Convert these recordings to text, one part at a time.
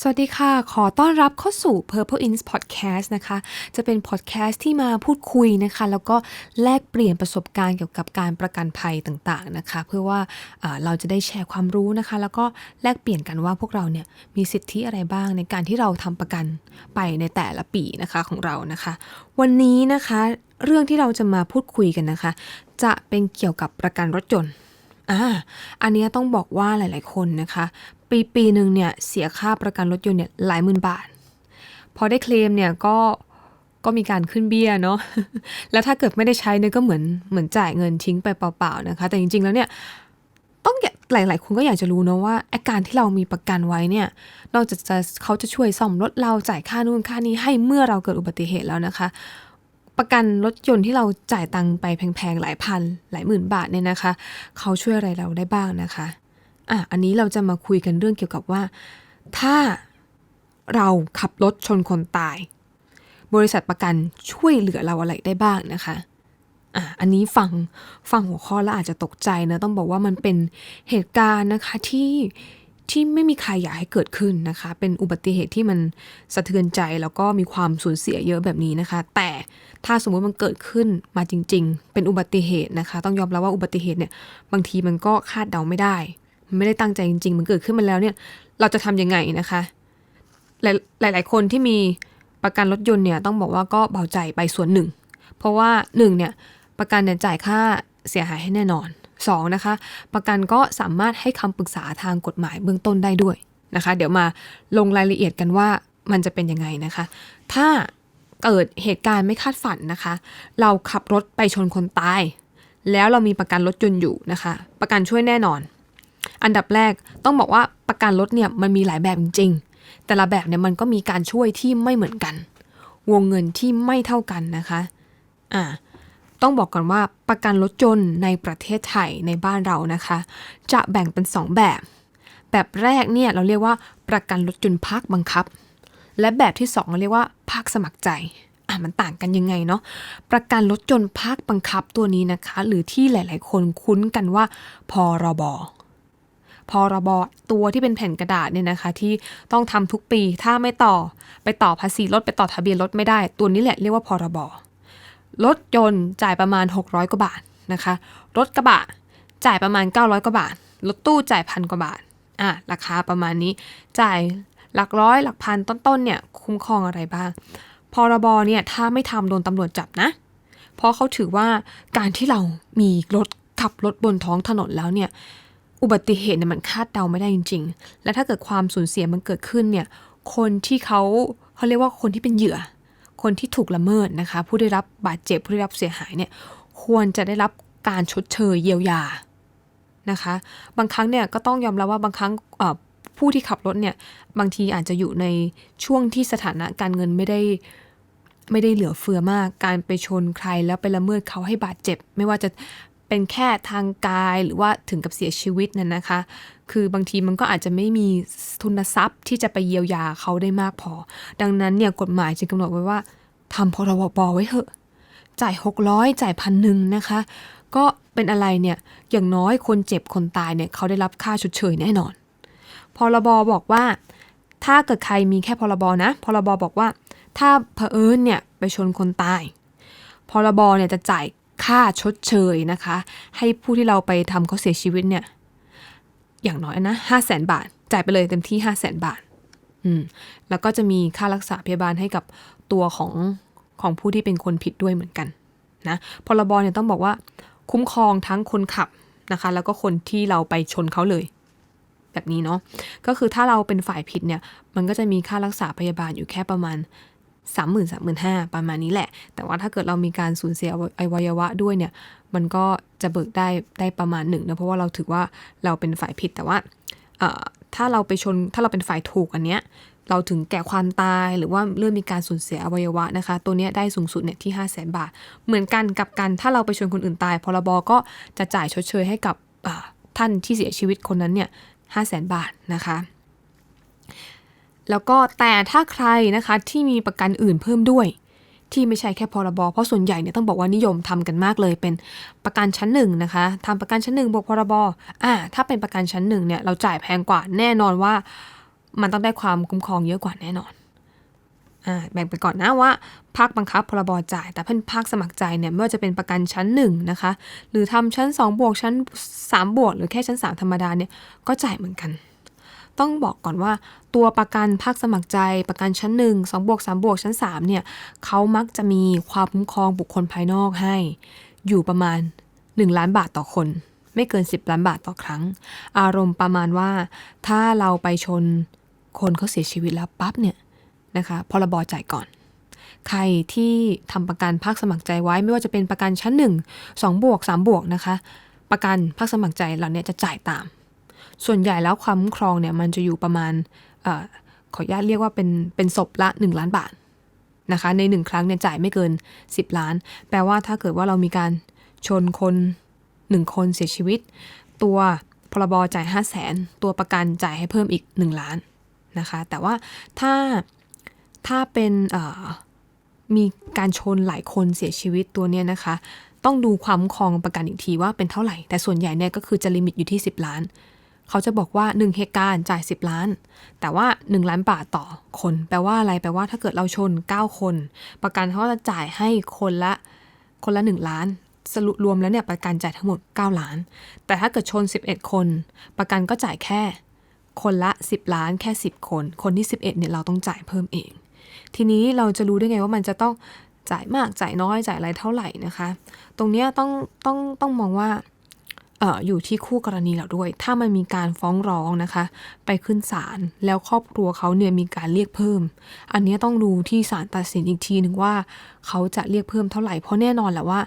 สวัสดีค่ะ ขอต้อนรับเข้าสู่ Purple Ins Podcast นะคะ จะเป็น podcast ที่มาพูดคุยนะคะ แล้วก็แลกเปลี่ยนประสบการณ์เกี่ยวกับการประกันภัยต่างๆนะคะ เพื่อว่าเราจะได้แชร์ความรู้นะคะ แล้วก็แลกเปลี่ยนกันว่าพวกเราเนี่ยมีสิทธิอะไรบ้างในการที่เราทำประกันไปในแต่ละปีนะคะของเรานะคะ วันนี้นะคะเรื่องที่เราจะมาพูดคุยกันนะคะ จะเป็นเกี่ยวกับประกันรถยนต์อ่าอันนี้ต้องบอกว่าหลาย ๆ คนนะคะ ปีปีหนึ่งเนี่ยเสียค่าประกันรถยนต์เนี่ยหลายหมื่นบาท พอได้เคลมเนี่ยก็ก็มีการขึ้นเบี้ยเนาะ แล้วถ้าเกิดไม่ได้ใช้เนี่ยก็เหมือนเหมือนจ่ายเงินทิ้งไปเปล่าๆนะคะ แต่จริงๆแล้วเนี่ยต้องอยากหลายๆคนก็อยากจะรู้นะว่าอ้การที่เรามีประกันไว้เนี่ยนอกจากจะเขาจะช่วยซ่อมรถเราจ่ายค่านู่นค่านี้ให้เมื่อเราเกิดอุบัติเหตุแล้วนะคะ ประกันรถยนต์ที่เราจ่ายตังค์ไปแพงๆหลายพันหลายหมื่นบาทเนี่ยนะคะ เขาช่วยอะไรเราได้บ้างนะคะ อะอันนี้เราจะมาคุยกันเรื่องเกี่ยวกับว่า ถ้าเราขับรถชนคนตาย บริษัทประกันช่วยเหลือเราอะไรได้บ้างนะคะอะอันนี้ฟังฟังหัวข้อแล้วอาจจะตกใจนะต้องบอกว่ามันเป็นเหตุการณ์นะคะที่ที่ไม่มีใครอยากให้เกิดขึ้นนะคะ เป็นอุบัติเหตุที่มันสะเทือนใจแล้วก็มีความสูญเสียเยอะแบบนี้นะคะ แต่ถ้าสมมติมันเกิดขึ้นมาจริง ๆ เป็นอุบัติเหตุนะคะ ต้องยอมรับว่าอุบัติเหตุเนี่ยบางทีมันก็คาดเดาไม่ได้ ไม่ได้ตั้งใจจริง ๆ มันเกิดขึ้นมาแล้วเนี่ย เราจะทำยังไงนะคะหลายหลาย ๆ คนที่มีประกันรถยนต์เนี่ยต้องบอกว่าก็เบาใจไปส่วนหนึ่ง เพราะว่าหนึ่งเนี่ยประกันเนี่ยจ่ายค่าเสียหายให้แน่นอนสองนะคะ ประกันก็สามารถให้คำปรึกษาทางกฎหมายเบื้องต้นได้ด้วยนะคะ เดี๋ยวมาลงรายละเอียดกันว่ามันจะเป็นยังไงนะคะ ถ้าเกิดเหตุการณ์ไม่คาดฝันนะคะ เราขับรถไปชนคนตาย แล้วเรามีประกันรถยนต์อยู่นะคะ ประกันช่วยแน่นอน อันดับแรกต้องบอกว่าประกันรถเนี่ยมันมีหลายแบบจริงๆ แต่ละแบบเนี่ยมันก็มีการช่วยที่ไม่เหมือนกัน วงเงินที่ไม่เท่ากันนะคะอ่าต้องบอกก่อนว่าประกันรถยนต์ในประเทศไทยในบ้านเรานะคะ จะแบ่งเป็น 2 แบบ แบบแรกเนี่ยเราเรียกว่าประกันรถยนต์ภาคบังคับ และแบบที่2เราเรียกว่าภาคสมัครใจอะมันต่างกันยังไงเนาะประกันรถยนต์ภาคบังคับตัวนี้นะคะ หรือที่หลาย ๆ คนคุ้นกันว่าพรบ พรบตัวที่เป็นแผ่นกระดาษเนี่ยนะคะ ที่ต้องทำทุกปีถ้าไม่ต่อไปต่อภาษีรถไปต่อทะเบียนรถไม่ได้ ตัวนี้แหละเรียกว่าพรบรถยนต์จ่ายประมาณ 600 กว่าบาทนะคะ รถกระบะจ่ายประมาณ 900 กว่าบาท รถตู้จ่ายพันกว่าบาทอะราคาประมาณนี้จ่ายหลักร้อยหลักพันต้นๆเนี่ยคุ้มครองอะไรบ้างพรบเนี่ยถ้าไม่ทำโดนตำรวจจับนะ เพราะเขาถือว่าการที่เรามีรถขับรถบนท้องถนนแล้วเนี่ย อุบัติเหตุเนี่ยมันคาดเดาไม่ได้จริง ๆ และถ้าเกิดความสูญเสียมันเกิดขึ้นเนี่ย คนที่เขาเขาเรียกว่าคนที่เป็นเหยื่อ คนที่ถูกละเมิดนะคะ ผู้ได้รับบาดเจ็บผู้ได้รับเสียหายเนี่ย ควรจะได้รับการชดเชยเยียวยานะคะ บางครั้งเนี่ยก็ต้องยอมรับว่าบางครั้งผู้ที่ขับรถเนี่ยบางทีอาจจะอยู่ในช่วงที่สถานะการเงินไม่ได้ไม่ได้เหลือเฟือมาก การไปชนใครแล้วไปละเมิดเขาให้บาดเจ็บ ไม่ว่าจะ เป็นแค่ทางกายหรือว่าถึงกับเสียชีวิตนั่นนะคะ คือบางทีมันก็อาจจะไม่มีทุนทรัพย์ที่จะไปเยียวยาเขาได้มากพอ ดังนั้นเนี่ยกฎหมายจึงกำหนดไว้ว่าทำพรบไว้เถอะ จ่าย 600 จ่ายพันหนึ่งนะคะ ก็เป็นอะไรเนี่ยอย่างน้อยคนเจ็บคนตายเนี่ยเขาได้รับค่าชดเชยแน่นอน พรบบอกว่า ถ้าเกิดใครมีแค่พรบนะ พรบบอกว่า ถ้าเผอิญเนี่ยไปชนคนตายพรบเนี่ยจะจ่าย ค่าชดเชยนะคะ ให้ผู้ที่เราไปทำเขาเสียชีวิตเนี่ย อย่างน้อยนะห้าแสนบาท จ่ายไปเลยเต็มที่ห้าแสนบาท อืม แล้วก็จะมีค่ารักษาพยาบาลให้กับตัวของของผู้ที่เป็นคนผิดด้วยเหมือนกันนะพรบเนี่ยต้องบอกว่า คุ้มครองทั้งคนขับนะคะ แล้วก็คนที่เราไปชนเขาเลย แบบนี้เนาะก็คือถ้าเราเป็นฝ่ายผิดเนี่ย มันก็จะมีค่ารักษาพยาบาลอยู่แค่ประมาณ 3 0 0 0 0 3 5 0 0ประมาณนี้แหละ แต่ว่าถ้าเกิดเรามีการสูญเสียอวัยวะด้วยเนี่ย มันก็จะเบิกได้ได้ประมาณหนึ่งนะเพราะว่าเราถือว่าเราเป็นฝ่ายผิดแต่ว่าถ้าเราไปชนถ้าเราเป็นฝ่ายถูกอันเนี้ยเราถึงแก่ความตายหรือว่าเริ่มมีการสูญเสียอวัยวะนะคะ ตัวเนี้ยได้สูงสุดเนี่ยที่ 5 0 0แสนบาท เหมือนกันกับกันถ้าเราไปชนคนอื่นตายพรบก็จะจ่ายชดเชยให้กับท่านที่เสียชีวิตคนนั้นเนี่ยห้าแสนบาทนะคะ แล้วก็แต่ถ้าใครนะคะที่มีประกันอื่นเพิ่มด้วย ที่ไม่ใช่แค่พรบเพราะส่วนใหญ่เนี่ยต้องบอกว่านิยมทำกันมากเลย เป็นประกันชั้นหนึ่งนะคะทำประกันชั้นหนึ่งบวกพรบอ่าถ้าเป็นประกันชั้นหนึ่งเนี่ยเราจ่ายแพงกว่าแน่นอนว่า มันต้องได้ความคุ้มครองเยอะกว่าแน่นอนอ่าแบ่งไปก่อนนะว่าภาคบังคับพรบจ่าย แต่เพื่อนภาคสมัครใจเนี่ยไม่ว่าจะเป็นประกันชั้น1นะคะหรือทำชั้น2บวกชั้น3บวกหรือแค่ชั้น 3 ธรรมดาเนี่ยก็จ่ายเหมือนกัน ต้องบอกก่อนว่าตัวประกันภาคสมัครใจประกันชั้น 1 2บวก3บวกชั้น3เนี่ยเขามักจะมีความคุ้มครองบุคคลภายนอกให้ อยู่ประมาณ 1 ล้านบาทต่อคน ไม่เกิน 10 ล้านบาทต่อครั้ง อารมณ์ประมาณว่า ถ้าเราไปชนคนเขาเสียชีวิตแล้วปั๊บเนี่ยนะคะพรบจ่ายก่อนใครที่ทำประกันภาคสมัครใจไว้ไม่ว่าจะเป็นประกันชั้น 1 2บวก3บวกนะคะ ประกันภาคสมัครใจเหล่านี้จะจ่ายตาม ส่วนใหญ่แล้วความคุ้มครองเนี่ยมันจะอยู่ประมาณอขออนุญาตเรียกว่าเป็นเป็นศพละ 1 ล้านบาทนะคะใน 1 ครั้งเนี่ยจ่ายไม่เกิน 10 ล้าน แปลว่าถ้าเกิดว่าเรามีการชนคน 1 คนเสียชีวิต ตัวพรบจ่าย5 0 0แสนตัวประกันจ่ายให้เพิ่มอีก 1 ล้านนะคะแต่ว่าถ้าถ้าเป็นมีการชนหลายคนเสียชีวิตตัวเนี้ยนะคะ ต้องดูความครองประกันอีกทีว่าเป็นเท่าไหร่ แต่ส่วนใหญ่เนี่ยก็คือจะลิมิตอยู่ที่ 10 ล้าน เขาจะบอกว่า 1 เหตุการณ์จ่าย 10 ล้าน แต่ว่า 1 ล้านบาทต่อคน แปลว่าอะไร แปลว่าถ้าเกิดเราชน 9 คน ประกันเขาจะจ่ายให้คนละคนละ 1 ล้าน สรุปรวมแล้วเนี่ยประกันจ่ายทั้งหมด 9 ล้าน แต่ถ้าเกิดชน 11 คน ประกันก็จ่ายแค่ คนละ 10 ล้าน แค่ 10 คน คนที่ 11เนี่ยเราต้องจ่ายเพิ่มเอง ทีนี้เราจะรู้ได้ไงว่ามันจะต้องจ่ายมากจ่ายน้อยจ่ายอะไรเท่าไหร่นะคะ ตรงนี้ต้องต้องต้องมองว่า ออยู่ที่คู่กรณีเราด้วย ถ้ามันมีการฟ้องร้องนะคะ ไปขึ้นศาลแล้วครอบครัวเขาเนี่ยมีการเรียกเพิ่ม อันนี้ต้องดูที่ศาลตัดสินอีกทีหนึ่งว่า เขาจะเรียกเพิ่มเท่าไหร่เพราะแน่นอนแหละว่า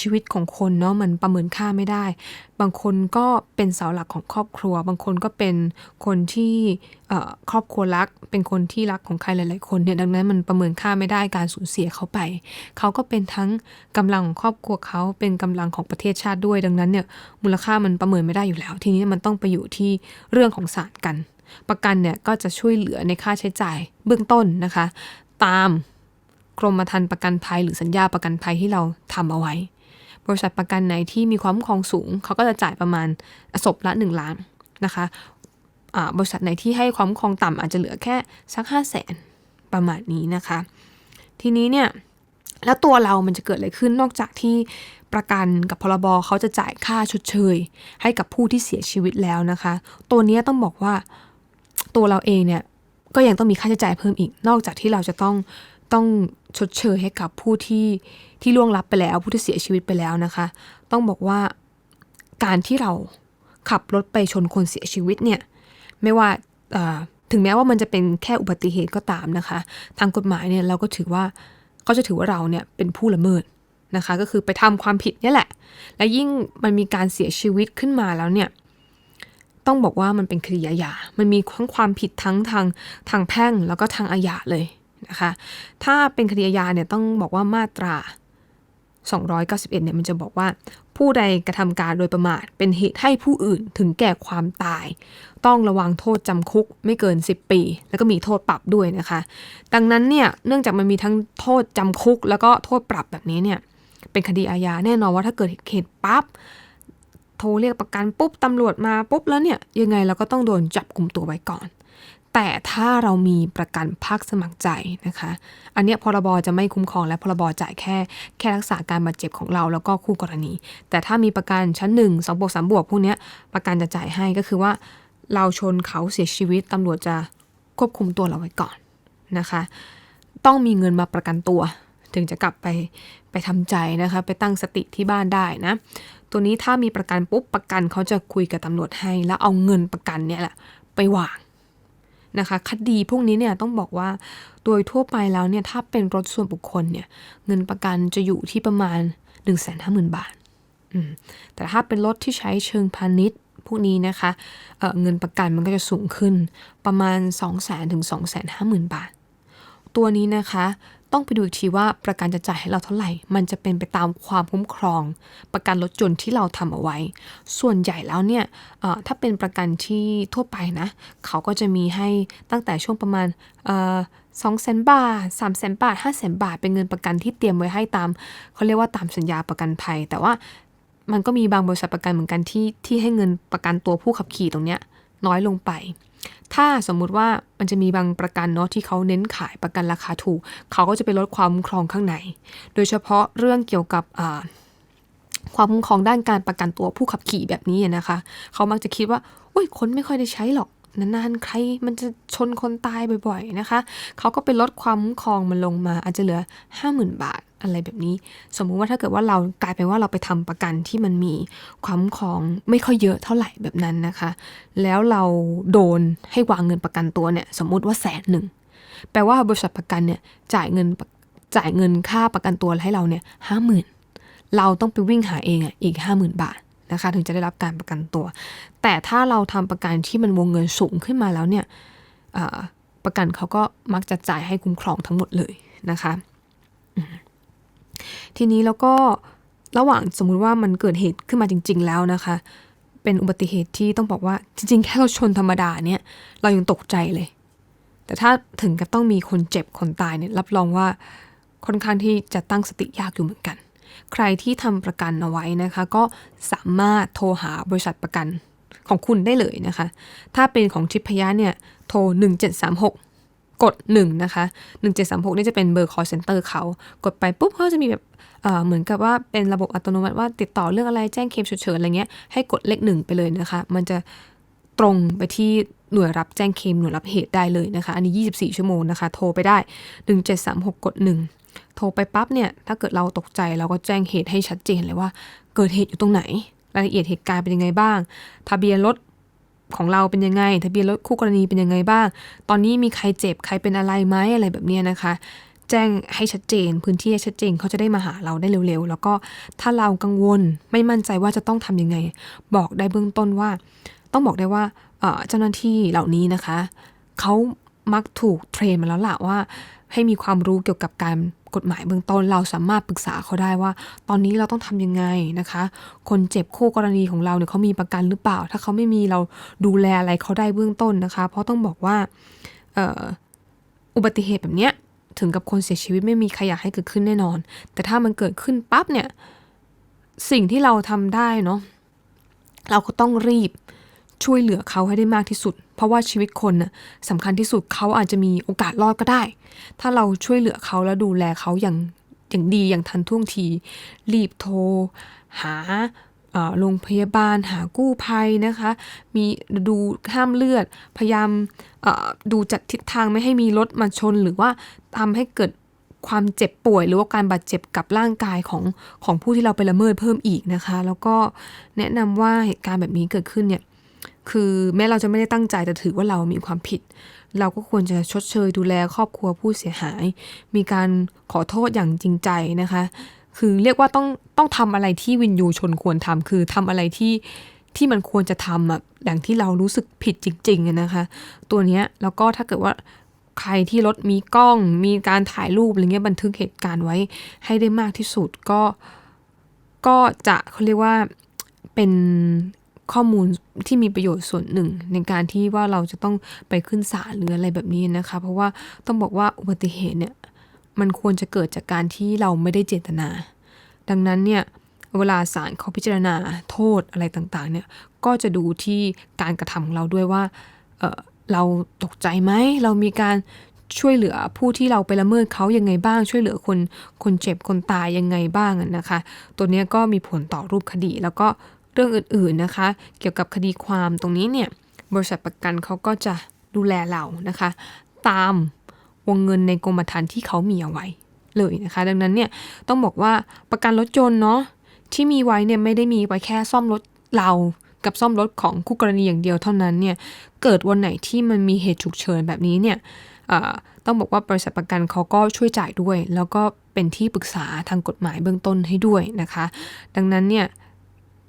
ชีวิตของคนเนาะมันประเมินค่าไม่ได้ บางคนก็เป็นเสาหลักของครอบครัว บางคนก็เป็นคนที่ครอบครัวรัก เป็นคนที่รักของใครหลาย ๆ คนเนี่ยดังนั้นมันประเมินค่าไม่ได้การสูญเสียเขาไป เขาก็เป็นทั้งกำลังของครอบครัวเขาเป็นกำลังของประเทศชาติด้วย ดังนั้นเนี่ยมูลค่ามันประเมินไม่ได้อยู่แล้ว ทีนี้มันต้องไปอยู่ที่เรื่องของศาลกัน ประกันเนี่ยก็จะช่วยเหลือในค่าใช้จ่ายเบื้องต้นนะคะ ตาม กรมธรรม์ประกันภัยหรือสัญญาประกันภัยที่เราทำเอาไว้ บริษัทประกันไหนที่มีความคองสูง เขาก็จะจ่ายประมาณศพละ 1 ล้านนะคะบริษัทไหนที่ให้ความคองต่ำอาจจะเหลือแค่สัก 5 0 0แสนประมาณนี้นะคะ ทีนี้เนี่ยแล้วตัวเรามันจะเกิดอะไรขึ้นนอกจากที่ประกันกับพรบเขาจะจ่ายค่าชดเชย ให้กับผู้ที่เสียชีวิตแล้วนะคะ ตัวนี้ต้องบอกว่าตัวเราเองเนี่ยก็ยังต้องมีค่าใช้จ่ายเพิ่มอีก นอกจากที่เราจะต้องต้อง ชดเชยให้กับผู้ที่ที่ล่วงลับไปแล้ว ผู้ที่เสียชีวิตไปแล้วนะคะ ต้องบอกว่าการที่เราขับรถไปชนคนเสียชีวิตเนี่ยไม่ว่าถึงแม้ว่ามันจะเป็นแค่อุบัติเหตุก็ตามนะคะ ทางกฎหมายเนี่ยเราก็ถือว่าเขาจะถือว่าเราเนี่ยเป็นผู้ละเมิดนะคะ ก็คือไปทำความผิดนี่แหละ และยิ่งมันมีการเสียชีวิตขึ้นมาแล้วเนี่ยต้องบอกว่ามันเป็นคดีอาญามันมีทั้งความผิดทั้งทางทางแพ่งแล้วก็ทางอาญาเลย นะคะ ถ้าเป็นคดีอาญาเนี่ยต้องบอกว่ามาตรา 291เนี่ยมันจะบอกว่า ผู้ใดกระทำการโดยประมาทเป็นเหตุให้ผู้อื่นถึงแก่ความตาย ต้องระวังโทษจำคุกไม่เกิน 10 ปี แล้วก็มีโทษปรับด้วยนะคะ ดังนั้นเนี่ยเนื่องจากมันมีทั้งโทษจำคุก แล้วก็โทษปรับแบบนี้เนี่ยเป็นคดีอาญาแน่นอนว่าถ้าเกิดเหตุปั๊บโทรเรียกประกันปุ๊บตำรวจมาปุ๊บแล้วเนี่ยยังไงเราก็ต้องโดนจับกลุ่มตัวไว้ก่อน แต่ถ้าเรามีประกันภาคสมัครใจนะคะ อันนี้พรบจะไม่คุ้มครองและพรบจ่ายแค่แค่รักษาการบาดเจ็บของเราแล้วก็คู่กรณี แต่ถ้ามีประกันชั้น1 2บวก3บวกพวกนี้ประกันจะจ่ายให้ก็คือว่า เราชนเขาเสียชีวิตตำรวจจะควบคุมตัวเราไว้ก่อนนะคะ ต้องมีเงินมาประกันตัว ถึงจะกลับไปไปทำใจนะคะ ไปตั้งสติที่บ้านได้นะตัวนี้ถ้ามีประกันปุ๊บประกันเขาจะคุยกับตำรวจให้ แล้วเอาเงินประกันเนี่ยแหละไปวาง นะคะ คดีพวกนี้เนี่ยต้องบอกว่าโดยทั่วไปแล้วเนี่ยถ้าเป็นรถส่วนบุคคลเนี่ยเงินประกันจะอยู่ที่ประมาณ 1 5 0 0 0 0 บาท แต่ถ้าเป็นรถที่ใช้เชิงพาณิชย์พวกนี้นะคะเเงินประกันมันก็จะสูงขึ้นประมาณ 2 0 0 0 0 0ถึง2 5 0 0 0 0 บาท ตัวนี้นะคะ ต้องไปดูอีกทีว่าประกันจะจ่ายให้เราเท่าไหร่ มันจะเป็นไปตามความคุ้มครอง ประกันรถยนต์ที่เราทำเอาไว้ ส่วนใหญ่แล้วเนี่ยถ้าเป็นประกันที่ทั่วไปนะ เขาก็จะมีให้ตั้งแต่ช่วงประมาณสองแสนบาทสามแสนบาทห้าแสนบาท เป็นเงินประกันที่เตรียมไว้ให้ตามเขาเรียกว่าตามสัญญาประกันภัย แต่ว่ามันก็มีบางบริษัทประกันเหมือนกันที่ที่ให้เงินประกันตัวผู้ขับขี่ตรงเนี้ยน้อยลงไป ถ้าสมมุติว่ามันจะมีบางประกันเนาะที่เขาเน้นขายประกันราคาถูก เขาก็จะไปลดความคุ้มครองข้างใน โดยเฉพาะเรื่องเกี่ยวกับความคุ้มครองด้านการประกันตัวผู้ขับขี่แบบนี้นะคะ เขามักจะคิดว่าโอ้ยคนไม่ค่อยได้ใช้หรอก นานๆ ใครมันจะชนคนตายบ่อยๆนะคะ เขาก็ไปลดความคุ้มครองมันลงมาอาจจะเหลือ 50,000 บาทอะไรแบบนี้ สมมุติว่าถ้าเกิดว่าเรากลายเป็นว่าเราไปทำประกันที่มันมีความคุ้มครองไม่ค่อยเยอะเท่าไหร่แบบนั้นนะคะ แล้วเราโดนให้วางเงินประกันตัวเนี่ยสมมุติว่าแสนหนึ่งแปลว่าบริษัทประกันเนี่ยจ่ายเงินจ่ายเงินค่าประกันตัวให้เราเนี่ยห้าหมื่นเราต้องไปวิ่งหาเองอะอีกห้าหมื่นบาท นะคะ ถึงจะได้รับการประกันตัว แต่ถ้าเราทำประกันที่มันวงเงินสูงขึ้นมาแล้วเนี่ยประกันเขาก็มักจะจ่ายให้คุ้มครองทั้งหมดเลยนะคะทีนี้แล้วก็ระหว่างสมมุติว่ามันเกิดเหตุขึ้นมาจริง ๆ แล้วนะคะ เป็นอุบัติเหตุที่ต้องบอกว่าจริง ๆ แค่เราชนธรรมดาเนี่ย เรายังตกใจเลย แต่ถ้าถึงกับต้องมีคนเจ็บคนตายเนี่ยรับรองว่าค่อนข้างที่จะตั้งสติยากอยู่เหมือนกัน ใครที่ทำประกันเอาไว้นะคะ ก็สามารถโทรหาบริษัทประกันของคุณได้เลยนะคะ ถ้าเป็นของทิพยะเนี่ยโทร 1736กด1นะคะ1736 นี่จะเป็นเบอร์ call center เขากดไปปุ๊บเขาจะมีแบบเหมือนกับว่าเป็นระบบอัตโนมัติว่าติดต่อเรื่องอะไรแจ้งเคลมฉุกเฉินอะไรเงี้ยให้กดเลขหนึ่งไปเลยนะคะ มันจะตรงไปที่หน่วยรับแจ้งเคลมหน่วยรับเหตุได้เลยนะคะ อันนี้ 24 ชั่วโมงนะคะ โทรไปได้ 1736 กด 1 โทรไปปั๊บเนี่ย ถ้าเกิดเราตกใจเราก็แจ้งเหตุให้ชัดเจนเลยว่า เกิดเหตุอยู่ตรงไหน รายละเอียดเหตุการณ์เป็นยังไงบ้าง ทะเบียนรถของเราเป็นยังไง ทะเบียนรถคู่กรณีเป็นยังไงบ้าง ตอนนี้มีใครเจ็บใครเป็นอะไรไหมอะไรแบบนี้นะคะ แจ้งให้ชัดเจน พื้นที่ให้ชัดเจนเขาจะได้มาหาเราได้เร็วๆ แล้วก็ถ้าเรากังวลไม่มั่นใจว่าจะต้องทํำยังไง บอกได้เบื้องต้นว่า ต้องบอกได้ว่าเจ้าหน้าที่เหล่านี้นะคะเขา มักถูกเทรนมาแล้วล่ะว่า ให้มีความรู้เกี่ยวกับการกฎหมายเบื้องต้นเราสามารถปรึกษาเขาได้ว่า ตอนนี้เราต้องทำยังไงนะคะ คนเจ็บคู่กรณีของเราเนี่ยเขามีประกันหรือเปล่า ถ้าเขาไม่มีเราดูแลอะไรเขาได้เบื้องต้นนะคะ เพราะต้องบอกว่าอุบัติเหตุแบบเนี้ยถึงกับคนเสียชีวิตไม่มีใครอยากให้เกิดขึ้นแน่นอน แต่ถ้ามันเกิดขึ้นปั๊บเนี่ยสิ่งที่เราทำได้เนาะเราก็ต้องรีบ ช่วยเหลือเขาให้ได้มากที่สุด เพราะว่าชีวิตคนน่ะสำคัญที่สุดเขาอาจจะมีโอกาสรอดก็ได้ ถ้าเราช่วยเหลือเขาแล้วดูแลเขาอย่างอย่างดีอย่างทันท่วงที รีบโทร หาโรงพยาบาลหากู้ภัยนะคะ มีดูห้ามเลือด พยายามดูจัดทิศทางไม่ให้มีรถมาชน หรือว่าทำให้เกิดความเจ็บป่วย หรือว่าการบาดเจ็บกับร่างกายของของผู้ที่เราไปละเมิดเพิ่มอีกนะคะ แล้วก็แนะนำว่าเหตุการณ์แบบนี้เกิดขึ้นเนี่ย คือแม้เราจะไม่ได้ตั้งใจแต่ถือว่าเรามีความผิด เราก็ควรจะชดเชยดูแลครอบครัวผู้เสียหาย มีการขอโทษอย่างจริงใจนะคะ คือเรียกว่าต้องต้องทำอะไรที่วินยูชนควรทำคือทำอะไรที่ที่มันควรจะทำอะอย่างที่เรารู้สึกผิดจริงๆนะคะ ตัวเนี้ยแล้วก็ถ้าเกิดว่าใครที่รถมีกล้อง มีการถ่ายรูปอะไรเงี้ยบันทึกเหตุการณ์ไว้ให้ได้มากที่สุดก็ก็จะเขาเรียกว่าเป็น ข้อมูลที่มีประโยชน์ส่วนหนึ่ง ในการที่ว่าเราจะต้องไปขึ้นศาลหรืออะไรแบบนี้นะคะ เพราะว่าต้องบอกว่าอุบัติเหตุเนี่ยมันควรจะเกิดจากการที่เราไม่ได้เจตนา ดังนั้นเนี่ยเวลาศาลเขาพิจารณาโทษอะไรต่างๆเนี่ยก็จะดูที่การกระทำของเราด้วยว่าเเราตกใจไหมเรามีการช่วยเหลือผู้ที่เราไปละเมิดเขายังไงบ้าง ช่วยเหลือคนคนเจ็บคนตายยังไงบ้างนะคะ ตัวนี้ก็มีผลต่อรูปคดี แล้วก็ เรื่องอื่นๆนะคะ เกี่ยวกับคดีความตรงนี้เนี่ยบริษัทประกันเขาก็จะดูแลเรานะคะ ตามวงเงินในกรมธรรม์ที่เขามีเอาไว้เลยนะคะ ดังนั้นเนี่ยต้องบอกว่าประกันรถยนต์เนาะที่มีไว้เนี่ยไม่ได้มีไว้แค่ซ่อมรถเรากับซ่อมรถของคู่กรณีอย่างเดียวเท่านั้นเนี่ยเกิดวันไหนที่มันมีเหตุฉุกเฉินแบบนี้เนี่ยต้องบอกว่าบริษัทประกันเขาก็ช่วยจ่ายด้วย แล้วก็เป็นที่ปรึกษาทางกฎหมายเบื้องต้นให้ด้วยนะคะ ดังนั้นเนี่ย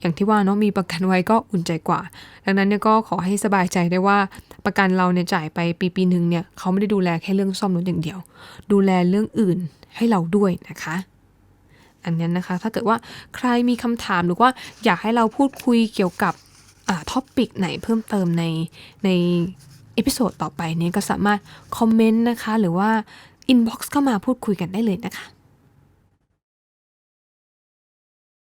อย่างที่ว่าเนาะมีประกันไว้ก็อุ่นใจกว่า ดังนั้นเนี่ยก็ขอให้สบายใจได้ว่าประกันเราเนี่ยจ่ายไปปีปีหนึ่งเนี่ยเขาไม่ได้ดูแลแค่เรื่องซ่อมรถอย่างเดียว ดูแลเรื่องอื่นให้เราด้วยนะคะ อันนี้นะคะ ถ้าเกิดว่าใครมีคำถามหรือว่าอยากให้เราพูดคุยเกี่ยวกับท็อปปิกไหนเพิ่มเติมในในเอพิโซดต่อไปเนี่ยก็สามารถคอมเมนต์นะคะ หรือว่าอินบ็อกซ์เข้ามาพูดคุยกันได้เลยนะคะ